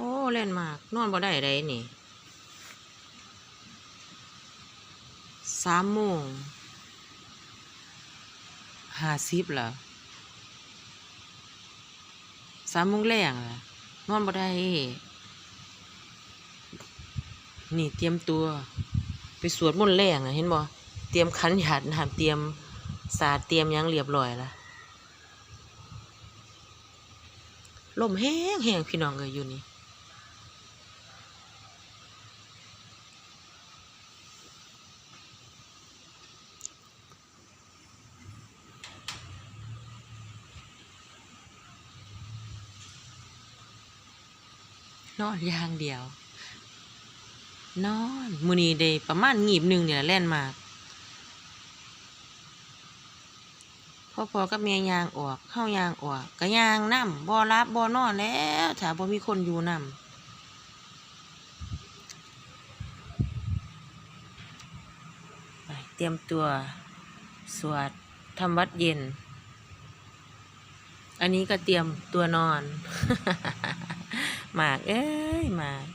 โอ้เล่นมากนอนบ่ได้ไดนี่สามโมงห้าสิบเหรอสามโมงแรงเหรอนอนบ่ได้ นี่เตรียมตัว ไปสวดมนต์แรงนะเห็นบ่เตรียมขันหยาดน้ำเตรียมสาดเตรียมยังเรียบร้อยละลมแห้งแห้งพี่น้องเลยอยู่นี่ นอนอย่างเดียว นอนมือนี้ได้ประมาณงีบหนึ่งเนี่ยแล่นมากพอพอกับเมียยางออกเข้ายางออกก็ยางน้ำบ่รับบ่นอนแล้วถ้าบ่มีคนอยู่น้ำไปเตรียมตัวสวดทำวัดเย็น อันนี้ก็เตรียมตัวนอน หมากเอ้ยหมาก